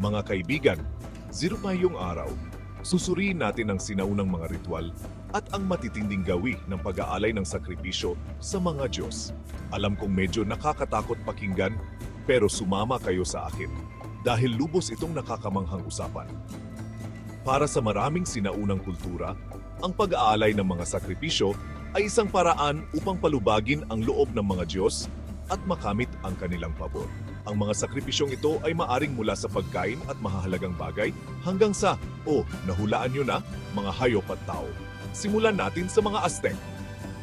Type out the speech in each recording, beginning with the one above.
Mga kaibigan, zero tayong araw. Susuriin natin ang sinaunang mga ritual at ang matitinding gawi ng pag-aalay ng sakripisyo sa mga Diyos. Alam kong medyo nakakatakot pakinggan, pero sumama kayo sa akin dahil lubos itong nakakamanghang usapan. Para sa maraming sinaunang kultura, ang pag-aalay ng mga sakripisyo ay isang paraan upang palubagin ang loob ng mga Diyos at makamit ang kanilang pabor. Ang mga sakripisyong ito ay maaring mula sa pagkain at mahahalagang bagay hanggang sa, o nahulaan nyo na, mga hayop at tao. Simulan natin sa mga Aztec.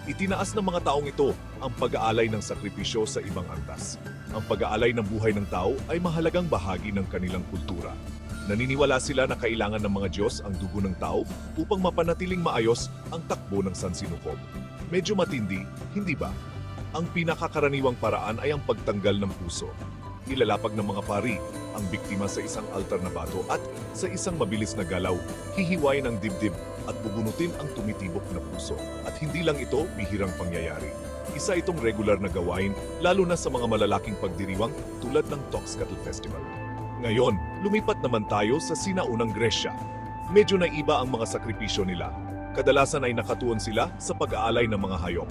Itinaas ng mga taong ito ang pag-aalay ng sakripisyo sa ibang antas. Ang pag-aalay ng buhay ng tao ay mahalagang bahagi ng kanilang kultura. Naniniwala sila na kailangan ng mga Diyos ang dugo ng tao upang mapanatiling maayos ang takbo ng sansinukob. Medyo matindi, hindi ba? Ang pinakakaraniwang paraan ay ang pagtanggal ng puso. Ilalapag ng mga pari ang biktima sa isang altar na bato at sa isang mabilis na galaw, hihiwain ang dibdib at bubunutin ang tumitibok na puso. At hindi lang ito bihirang pangyayari. Isa itong regular na gawain lalo na sa mga malalaking pagdiriwang tulad ng Toxcatl Festival. Ngayon, lumipat naman tayo sa sinaunang Gresya. Medyo naiba ang mga sakripisyo nila. Kadalasan ay nakatuon sila sa pag-aalay ng mga hayop.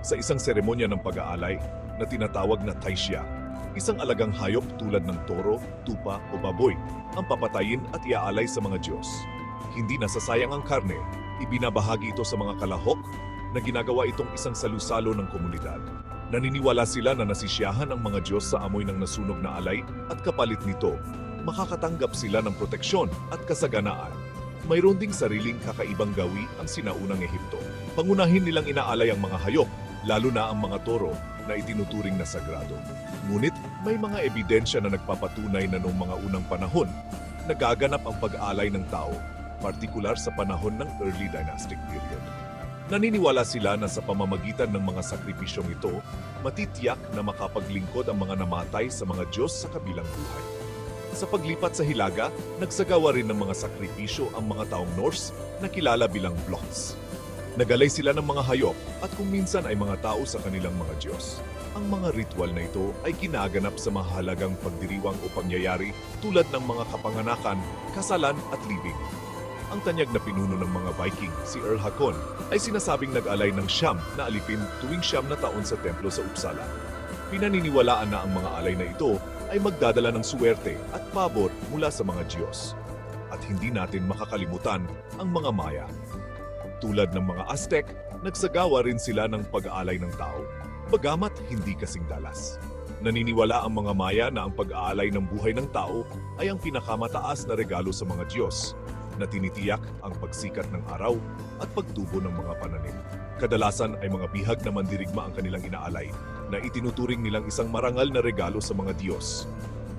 Sa isang seremonya ng pag-aalay na tinatawag na taisya, isang alagang hayop tulad ng toro, tupa o baboy ang papatayin at iaalay sa mga Diyos. Hindi nasasayang ang karne, ibinabahagi ito sa mga kalahok na ginagawa itong isang salusalo ng komunidad. Naniniwala sila na nasisiyahan ang mga Diyos sa amoy ng nasunog na alay at kapalit nito, makakatanggap sila ng proteksyon at kasaganaan. Mayroon ding sariling kakaibang gawi ang sinaunang Ehipto. Pangunahin nilang inaalay ang mga hayop, lalo na ang mga toro na itinuturing na sagrado. Ngunit may mga ebidensya na nagpapatunay na noong mga unang panahon, nagaganap ang pag-alay ng tao, partikular sa panahon ng early dynastic period. Naniniwala sila na sa pamamagitan ng mga sakripisyong ito, matitiyak na makapaglingkod ang mga namatay sa mga Diyos sa kabilang buhay. Sa paglipat sa Hilaga, nagsagawa rin ng mga sakripisyo ang mga taong Norse na kilala bilang Bloods. Nagalay sila ng mga hayop at kung minsan ay mga tao sa kanilang mga Diyos. Ang mga ritual na ito ay ginaganap sa mahalagang pagdiriwang o pangyayari tulad ng mga kapanganakan, kasalan at libing. Ang tanyag na pinuno ng mga Viking, si Earl Hakon, ay sinasabing nag-alay ng siyam na alipin tuwing siyam na taon sa templo sa Uppsala. Pinaniniwalaan na ang mga alay na ito ay magdadala ng suwerte at pabor mula sa mga Diyos. At hindi natin makakalimutan ang mga Maya. Tulad ng mga Aztec, nagsagawa rin sila ng pag-aalay ng tao, bagamat hindi kasing dalas. Naniniwala ang mga Maya na ang pag-aalay ng buhay ng tao ay ang pinakamataas na regalo sa mga Diyos na tinitiyak ang pagsikat ng araw at pagtubo ng mga pananim. Kadalasan ay mga bihag na mandirigma ang kanilang inaalay na itinuturing nilang isang marangal na regalo sa mga Diyos.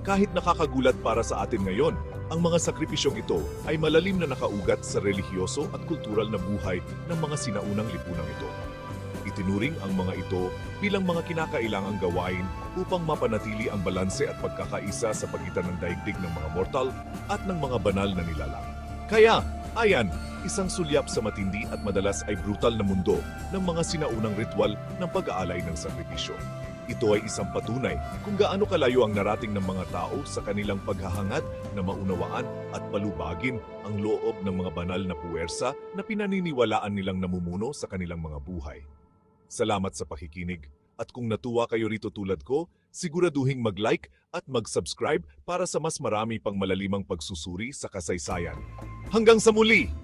Kahit nakakagulat para sa atin ngayon, ang mga sakripisyong ito ay malalim na nakaugat sa relihiyoso at kultural na buhay ng mga sinaunang lipunang ito. Itinuring ang mga ito bilang mga kinakailangang gawain upang mapanatili ang balanse at pagkakaisa sa pagitan ng daigdig ng mga mortal at ng mga banal na nilalang. Kaya, ayan, isang sulyap sa matindi at madalas ay brutal na mundo ng mga sinaunang ritual ng pag-aalay ng sakripisyo. Ito ay isang patunay kung gaano kalayo ang narating ng mga tao sa kanilang paghahangad na maunawaan at palubagin ang loob ng mga banal na puwersa na pinaniniwalaan nilang namumuno sa kanilang mga buhay. Salamat sa pakikinig at kung natuwa kayo rito tulad ko, siguraduhing mag-like at mag-subscribe para sa mas marami pang malalimang pagsusuri sa kasaysayan. Hanggang sa muli!